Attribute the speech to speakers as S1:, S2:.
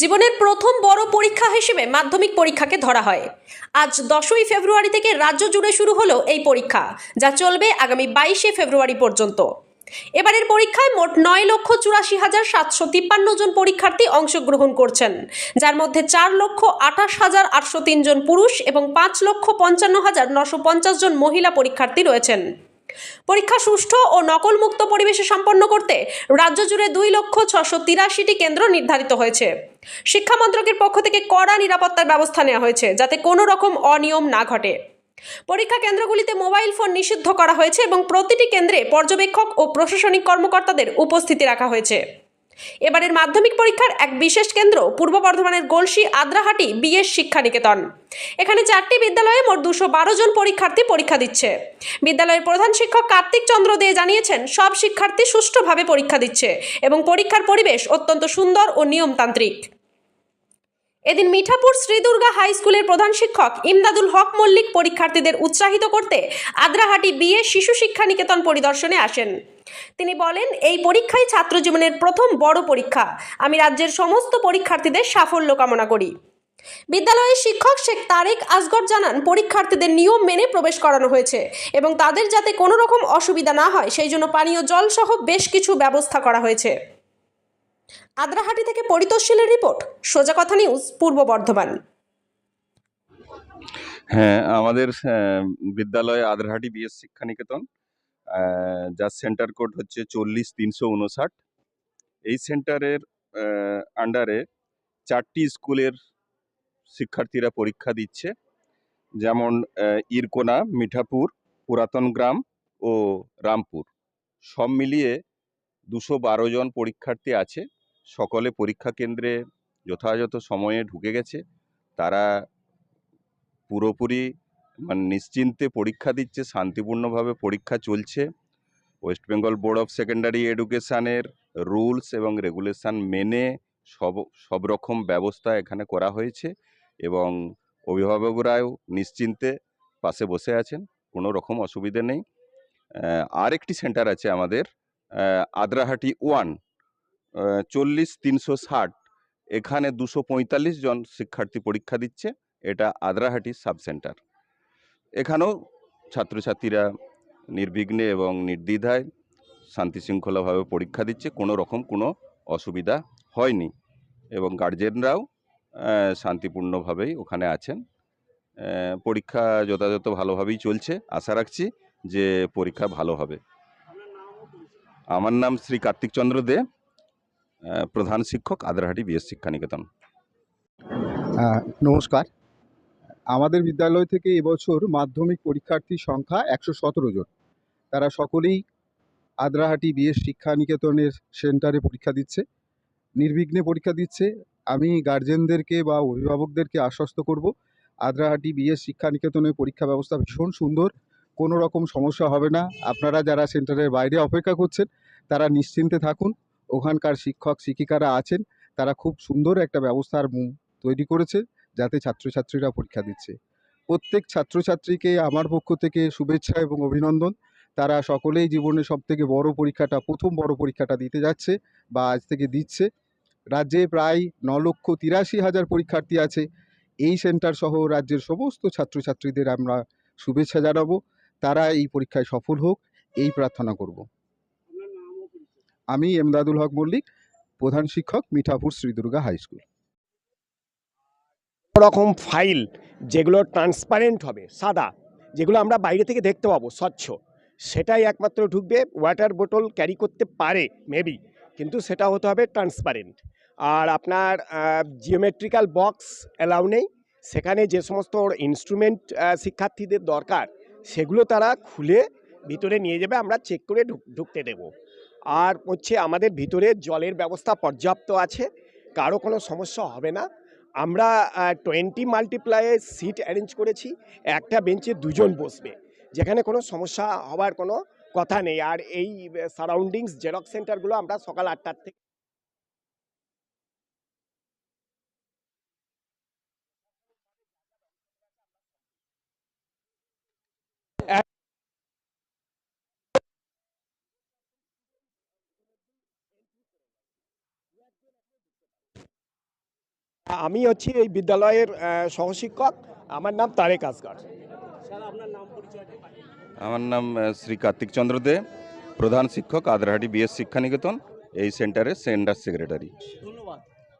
S1: জীবনের প্রথম বড় পরীক্ষা হিসেবে মাধ্যমিক পরীক্ষাকে ধরা হয়। আজ দশই ফেব্রুয়ারি থেকে রাজ্য জুড়ে শুরু হলো এই পরীক্ষা, যা চলবে আগামী বাইশে ফেব্রুয়ারি পর্যন্ত। এবারের পরীক্ষায় মোট নয় লক্ষ চুরাশি হাজার সাতশো তিপ্পান্ন জন পরীক্ষার্থী অংশগ্রহণ করছেন, যার মধ্যে চার লক্ষ আঠাশ হাজার আটশো তিন জন পুরুষ এবং পাঁচ লক্ষ পঞ্চান্ন হাজার নশো পঞ্চাশ জন মহিলা পরীক্ষার্থী রয়েছেন। পরীক্ষা সুষ্ঠু ও নকলমুক্ত পরিবেশে সম্পন্ন করতে রাজ্য জুড়ে দুই লক্ষ ছশো তিরাশিটি কেন্দ্র নির্ধারিত হয়েছে। শিক্ষা মন্ত্রকের পক্ষ থেকে কড়া নিরাপত্তার ব্যবস্থা নেওয়া হয়েছে যাতে কোনো রকম অনিয়ম না ঘটে। পরীক্ষা কেন্দ্রগুলিতে মোবাইল ফোন নিষিদ্ধ করা হয়েছে এবং প্রতিটি কেন্দ্রে পর্যবেক্ষক ও প্রশাসনিক কর্মকর্তাদের উপস্থিতি রাখা হয়েছে। এবারের মাধ্যমিক পরীক্ষার এক বিশেষ কেন্দ্র পূর্ব বর্ধমানের গোলসি আদ্রাহাটি বিএস শিক্ষা নিকেতন এখানে চারটি বিদ্যালয়ে মোট দুশো বারো জন পরীক্ষার্থী পরীক্ষা দিচ্ছে। বিদ্যালয়ের প্রধান শিক্ষক কার্তিক চন্দ্র দে জানিয়েছেন, সব শিক্ষার্থী সুষ্ঠুভাবে পরীক্ষা দিচ্ছে এবং পরীক্ষার পরিবেশ অত্যন্ত সুন্দর ও নিয়মতান্ত্রিক। এদিন মিঠাপুর শ্রীদুর্গা হাই স্কুলের প্রধান শিক্ষক ইমদাদুল হক মল্লিক পরীক্ষার্থীদের উৎসাহিত করতে আদ্রাহাটি বিএ শিশু শিক্ষা নিকেতন পরিদর্শনে আসেন। তিনি বলেন, এই পরীক্ষাই ছাত্র জীবনের প্রথম বড় পরীক্ষা। আমি রাজ্যের সমস্ত পরীক্ষার্থীদের সাফল্য কামনা করি। বিদ্যালয়ের শিক্ষক শেখ তারেক আসগর জানান, পরীক্ষার্থীদের নিয়ম মেনে প্রবেশ করানো হয়েছে এবং তাদের যাতে কোনো রকম অসুবিধা না হয়, সেই জন্য পানীয় জল সহ বেশ কিছু ব্যবস্থা করা হয়েছে। আদ্রাহাটি থেকে পরিতোষশীলের রিপোর্ট, সোজা কথা নিউজ, পূর্ব বর্ধমান।
S2: হ্যাঁ আমাদের বিদ্যালয়ে আদ্রহাটি বিএস শিক্ষা নিকেতন যার সেন্টার কোড হচ্ছে চল্লিশ তিনশো উনষাট। এই সেন্টারের আন্ডারে চারটি স্কুলের শিক্ষার্থীরা পরীক্ষা দিচ্ছে। যেমন ইরকোনা, মিঠাপুর, পুরাতন গ্রাম ও রামপুর। সব মিলিয়ে দুশো জন পরীক্ষার্থী আছে। সকলে পরীক্ষা কেন্দ্রে যথাযথ সময়ে ঢুকে গেছে। তারা পুরোপুরি মানে নিশ্চিন্তে পরীক্ষা দিচ্ছে শান্তিপূর্ণভাবে পরীক্ষা চলছে। West Bengal board of secondary এডুকেশানের rules এবং রেগুলেশান মেনে সব সব রকম ব্যবস্থা এখানে করা হয়েছে এবং অভিভাবকরাও নিশ্চিন্তে পাশে বসে আছেন কোনো রকম অসুবিধে নেই। আহ, আর একটি সেন্টার আছে আমাদের আদ্রাহাটি ওয়ান। চল্লিশ তিনশো ষাট। এখানে দুশো পঁয়তাল্লিশ জন শিক্ষার্থী পরীক্ষা দিচ্ছে। এটা আদ্রাহাটি সাব সেন্টার। এখানেও ছাত্রছাত্রীরা নির্বিঘ্নে এবং নির্দ্বিধায় শান্তিশৃঙ্খলাভাবে পরীক্ষা দিচ্ছে। কোনো রকম কোনো অসুবিধা হয়নি এবং গার্জেনরাও শান্তিপূর্ণভাবেই ওখানে আছেন। পরীক্ষা যথাযথ ভালোভাবেই চলছে। আশা রাখছি যে পরীক্ষা ভালো হবে। আমার নাম শ্রী কার্তিক চন্দ্র দে। প্রধান শিক্ষক আদ্রাহাটি বিএস শিক্ষা নিকেতন
S3: আহ, নমস্কার। আমাদের বিদ্যালয় থেকে এবছর মাধ্যমিক পরীক্ষার্থীর সংখ্যা একশো সতেরো জন। তারা সকলেই আদ্রাহাটি বিএস শিক্ষা নিকেতনের সেন্টারে পরীক্ষা দিচ্ছে নির্বিঘ্নে পরীক্ষা দিচ্ছে। আমি গার্জেনদেরকে বা অভিভাবকদেরকে আশ্বস্ত করব আদ্রাহাটি বিএস শিক্ষা নিকেতনের পরীক্ষা ব্যবস্থা ভীষণ সুন্দর কোনো রকম সমস্যা হবে না। আপনারা যারা সেন্টারের বাইরে অপেক্ষা করছেন তারা নিশ্চিন্তে থাকুন। ওখানকার শিক্ষক, শিক্ষিকারা আছেন, তারা খুব সুন্দর একটা ব্যবস্থার তৈরি করেছে, যাতে ছাত্রছাত্রীরা পরীক্ষা দিচ্ছে। প্রত্যেক ছাত্রছাত্রীকে আমার পক্ষ থেকে শুভেচ্ছা এবং অভিনন্দন। তারা সকলেই জীবনে সব থেকে বড় পরীক্ষাটা, প্রথম বড় পরীক্ষাটা দিতে যাচ্ছে বা আজ থেকে দিচ্ছে। রাজ্যে প্রায় ন লক্ষ তিরাশি হাজার পরীক্ষার্থী আছে। এই সেন্টার সহ রাজ্যের সমস্ত ছাত্রছাত্রীদের আমরা শুভেচ্ছা জানাব। তারা এই পরীক্ষায় সফল হোক, এই প্রার্থনা করব। আমি এমদাদুল হক মল্লিক, প্রধান শিক্ষক মিঠাপুর শ্রী দুর্গা হাই স্কুল।
S4: রকম ফাইল যেগুলো ট্রান্সপারেন্ট হবে, সাদা, যেগুলো আমরা বাইরে থেকে দেখতে পাবো, স্বচ্ছ, সেটাই একমাত্র ঢুকবে, ওয়াটার বোটল ক্যারি করতে পারে, মেবি, কিন্তু সেটা হতে হবে ট্রান্সপারেন্ট। আর আপনার জিওমেট্রিক্যাল বক্স অ্যালাউ নেই, সেখানে যে সমস্ত ইনস্ট্রুমেন্ট শিক্ষার্থীদের দরকার, সেগুলো তারা খুলে ভিতরে নিয়ে যাবে, আমরা চেক করে ঢুক- ঢুকতে দেব। আর হচ্ছে আমাদের ভিতরে জলের ব্যবস্থা পর্যাপ্ত আছে কারও কোনো সমস্যা হবে না। আমরা টোয়েন্টি মাল্টিপ্লাইয়ের সিট অ্যারেঞ্জ করেছি একটা বেঞ্চে দুজন বসবে যেখানে কোনো সমস্যা হওয়ার কোনো কথা নেই। আর এই সারাউন্ডিংস জেরক্স সেন্টারগুলো আমরা সকাল আটটার থেকে আমি হচ্ছি এই বিদ্যালয়ের সহশিক্ষক। আমার নাম তারেক আসগার
S2: আমার নাম শ্রী কার্তিক চন্দ্র দে, প্রধান শিক্ষক, আদ্রাহাটি বিএস শিক্ষানিকেতন, এই সেন্টারের সেন্টার সেক্রেটারি।